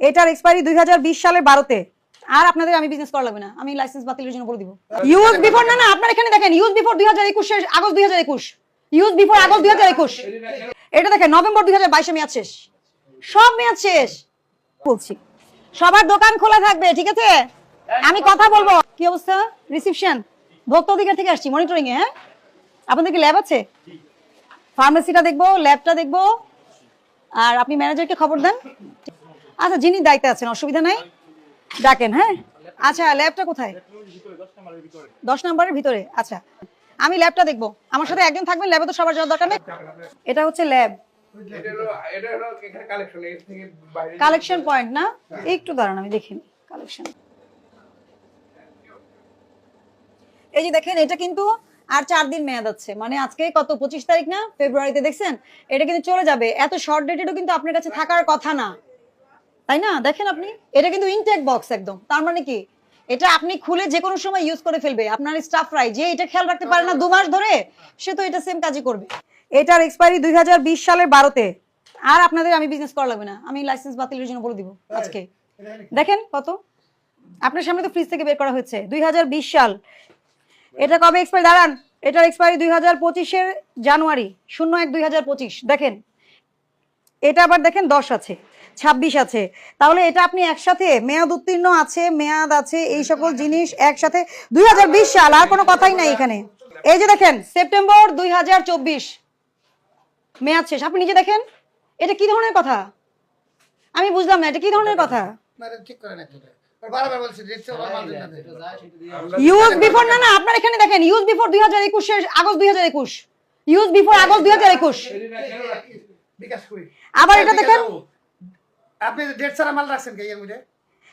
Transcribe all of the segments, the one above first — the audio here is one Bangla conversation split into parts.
এটার এক্সপায়ারি দুই সালের বারোতে। আর আপনাদের আমি বিজনেস করা লাগবে না। আমি লাইসেন্স বাতিলের জন্য বলে দিব। ইউজ বিফোর না না, আপনার এখানে দেখেন ইউজ বিফোর দুই হাজার একুশের আগস্ট দুই হাজার একুশ। ইউজ বিফোর আগস্ট দুই হাজার একুশ। এটা দেখেন, নভেম্বর দুই হাজার বাইশে মেয়াদ শেষ। সব মেয়াদ শেষ। বলছি, সবার দোকান খোলা থাকবে, ঠিক আছে? আমি কথা বলব। কি অবস্থা? রিসিপশন ভোক্তা অধিকার থেকে আসছি মনিটরিং এ হ্যাঁ? আপনাদের কি ল্যাব আছে? ফার্মেসিটা দেখব ল্যাবটা দেখব। আর আপনি ম্যানেজারকে খবর দেন। আচ্ছা যিনি দায়িত্বে আছেন অসুবিধা নাই? ডাকেন হ্যাঁ? আচ্ছা ল্যাবটা কোথায়? দশ নম্বরের ভিতরে আচ্ছা। আমি ল্যাবটা দেখব। আমার সাথে একজন থাকবেন ল্যাবে তো সবার যাওয়ার দরকার নেই। এটা হচ্ছে ল্যাব। কালেকশন পয়েন্ট না? একটু দাঁড়ান আমি দেখিনি কালেকশন এই যে দেখেন এটা কিন্তু আর চার দিন মেয়াদ আছে। মানে আজকে কত পঁচিশ তারিখ না? ফেব্রুয়ারিতে দেখছেন? এটা কিন্তু চলে যাবে। এত শর্ট ডেটেডও কিন্তু আপনার কাছে থাকার কথা না। তাই না? দেখেন আপনি এটা কিন্তু ইনটেক বক্স একদম। তার মানে কি? এটা আপনি খুলে যে কোনো সময় ইউজ করে ফেলবে। আপনার স্টাফরাই যে এটা খেয়াল রাখতে পারে না দু মাস ধরে সে তো এটা সেম কাজই করবে। এটার এক্সপায়ারি দুই হাজার বিশ সালের বারোতে। আর আপনাদের আমি বিজনেস করা লাগবে না। আমি লাইসেন্স বাতিলের জন্য বলে দিব আজকে। দেখেন কত? আপনার সামনে তো ফ্রিজ থেকে বের করা হয়েছে। দুই হাজার বিশ সাল। এটা কবে এক্সপায়ারি দাঁড়ান। এটার এক্সপায়ারি দুই হাজার পঁচিশের জানুয়ারি। শূন্য এক দুই হাজার পঁচিশ। দেখেন। এটা আবার দেখেন দশ আছে। ছাব্বিশ আছে। তাহলে এটা আপনি একসাথে মেয়াদ উত্তীর্ণ আছে মেয়াদ আছে এই সকল জিনিস একসাথে দুই হাজার বিশ সাল আর কোনো কথাই নাই এখানে। এই যে দেখেন সেপ্টেম্বর দুই হাজার চব্বিশ। মেয়াদ শেষ। আপনি নিজে দেখেন এটা কি ধরনের কথা? আমি বুঝলাম না এটা কি ধরনের কথা? ইউজ বিফোর না না আপনার এখানে দেখেন ইউজ বিফোর দুই হাজার একুশের আগস্ট দুই হাজার একুশ। ইউজ বিফোর আগস্ট দুই হাজার একুশ। আবার এটা দেখেন আপনি ডেট ছাড়া মাল রাখছেন কে এর মধ্যে?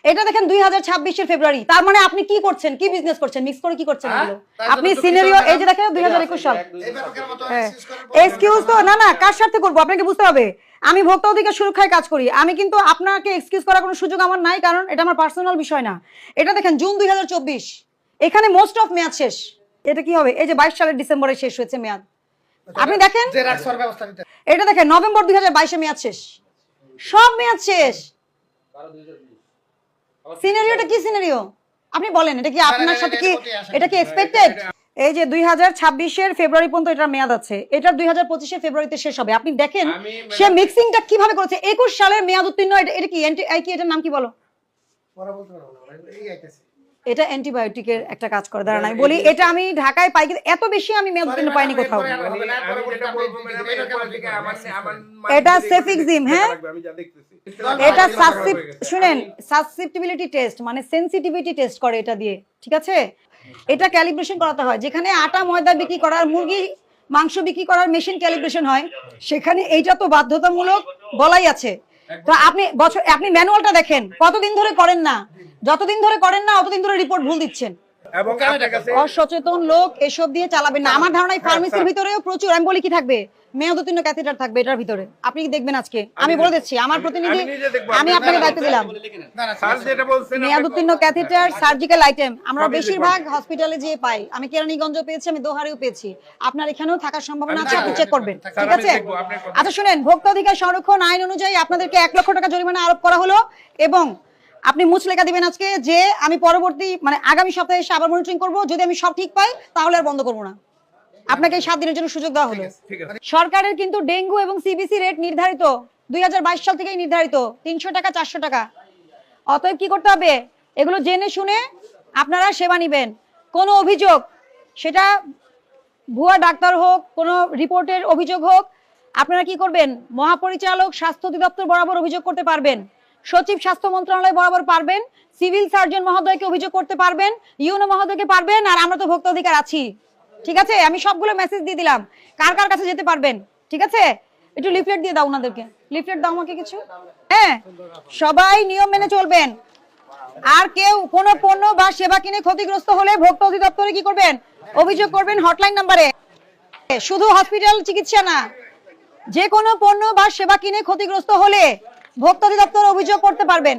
এটা দেখেন দুই হাজার ছাব্বিশের ফেব্রুয়ারি। তার মানে আপনি কি করছেন? কি বিজনেস করছেন? মিক্স করে কি করছেন হ্যাঁ? এগুলো? আপনি সিনারিও এই যে দেখেন দুই হাজার একুশ সাল। মতো হ্যাঁ। এক্সকিউজ তো না না কার স্বার্থে করব? আপনাকে বুঝতে হবে। আমি ভোক্তা অধিকার সুরক্ষায় কাজ করি। আমি কিন্তু আপনাকে এক্সকিউজ করার কোনো সুযোগ আমার নাই কারণ এটা আমার পার্সোনাল বিষয় না। এটা দেখেন জুন দুই হাজার চব্বিশ। এখানে মোস্ট অফ মেয়াদ শেষ। এটা কি হবে? এই যে বাইশ সালের ডিসেম্বরে শেষ হয়েছে মেয়াদ। আপনি দেখেন? এটা দেখেন নভেম্বর দুই হাজার বাইশে মেয়াদ শেষ। সব মেয়াদ শেষ। সিনারিওটা কি সিনারিও আপনি বলেন এটা কি আপনার সাথে কি এটা কি এক্সপেক্টেড এই যে দুই হাজার ছাব্বিশের ফেব্রুয়ারি পর্যন্ত এটার মেয়াদ আছে এটা দুই হাজার পঁচিশের ফেব্রুয়ারিতে শেষ হবে। আপনি দেখেন আমি সে মিক্সিংটা কীভাবে করেছে? একুশ সালের মেয়াদ উত্তীর্ণ এটা কি? এটার নাম কি বলো? বলতে এটা অ্যান্টিবায়োটিকের একটা কাজ করে। দাঁড়ান আমি বলি এটা আমি ঢাকায় পাই কিন্তু এত বেশি আমি মেয়াদ উত্তীর্ণ পাইনি কোথাও। মানে এটা সেফিক্সিম, হ্যাঁ? আমি যা দেখতেছি। এটা সাসসিপ শুনেন সাসসিপটিবিলিটি টেস্ট মানে সেনসিটিভিটি টেস্ট করে এটা দিয়ে ঠিক আছে? এটা ক্যালিব্রেশন করাতে হয়। যেখানে আটা ময়দা বিক্রি করার মুরগি মাংস বিক্রি করার মেশিন ক্যালিব্রেশন হয় সেখানে এইটা তো বাধ্যতামূলক বলাই আছে। তো আপনি বছর আপনি ম্যানুয়ালটা দেখেন কতদিন ধরে করেন না? যতদিন ধরে করেন না অতদিন ধরে রিপোর্ট ভুল দিচ্ছেন। এবং অসচেতন লোক এসব দিয়ে চালাবেন না। আমার ধারণা ফার্মেসির ভিতরেও প্রচুর আমি বলি কি থাকবে? মেয়াদ ক্যাথেটার থাকবে এটার ভিতরে। আপনি দেখবেন আজকে? আমি বলে দিচ্ছি আমার প্রতিনিধি আমি আপনাকে না, দায়িত্ব দিলাম। না না স্যার যেটা বলছেন মেয়াদ আপনি- উত্তীর্ণ ক্যাথেটার সার্জিক্যাল আইটেম আমরা বেশিরভাগ হসপিটালে যেয়ে পাই। আমি কেরানীগঞ্জ পেয়েছি আমি দোহারেও পেয়েছি। আপনার এখানেও থাকার সম্ভাবনা আছে আপনি চেক করবেন। ঠিক আছে। আচ্ছা শুনেন ভোক্তা অধিকার সংরক্ষণ আইন অনুযায়ী আপনাদেরকে এক লক্ষ টাকা জরিমানা আরোপ করা হলো এবং আপনি মুছ লেখা দিবেন আজকে যে আমি পরবর্তী মানে আগামী সপ্তাহে এসে আবার মনিটরিং করব যদি আমি সব ঠিক পাই তাহলে আর বন্ধ করব না। আপনাকে সাত দিনের জন্য সুযোগ দেওয়া হলো। সরকারের কিন্তু ডেঙ্গু এবং সিবিসি রেট নির্ধারিত দুই হাজার বাইশ সাল থেকেই নির্ধারিত তিনশো টাকা চারশো টাকা। অতএব কি করতে হবে? এগুলো জেনে শুনে আপনারা সেবা নিবেন। কোনো অভিযোগ সেটা ভুয়া ডাক্তার হোক কোনো রিপোর্টের অভিযোগ হোক আপনারা কি করবেন? মহাপরিচালক স্বাস্থ্য অধিদপ্তর বরাবর অভিযোগ করতে পারবেন। সচিব স্বাস্থ্য মন্ত্রণালয় বরাবর পারবেন, সিভিল সার্জন মহোদয়কে অভিযোগ করতে পারবেন, ইউনো মহোদয়কে পারবেন, আর আমরা তো ভোক্তা অধিকার আছি। ঠিক আছে? আমি সবগুলো মেসেজ দিয়ে দিলাম। কার কার কাছে যেতে পারবেন? ঠিক আছে? একটু লিফলেট দিয়ে দাও ওনাদেরকে। লিফলেট দাও আমাকে কিছু। হ্যাঁ? সবাই নিয়ম মেনে চলবেন। আর কেউ কোনো পণ্য বা সেবা কিনে ক্ষতিগ্রস্ত হলে ভোক্তা অধিদপ্তরে কি করবেন? অভিযোগ করবেন হটলাইন নাম্বারে শুধু হসপিটাল চিকিৎসা না, যে কোনো পণ্য বা সেবা কিনে ক্ষতিগ্রস্ত হলে ভোক্তা অধিদপ্তর অভিযোগ করতে পারবেন।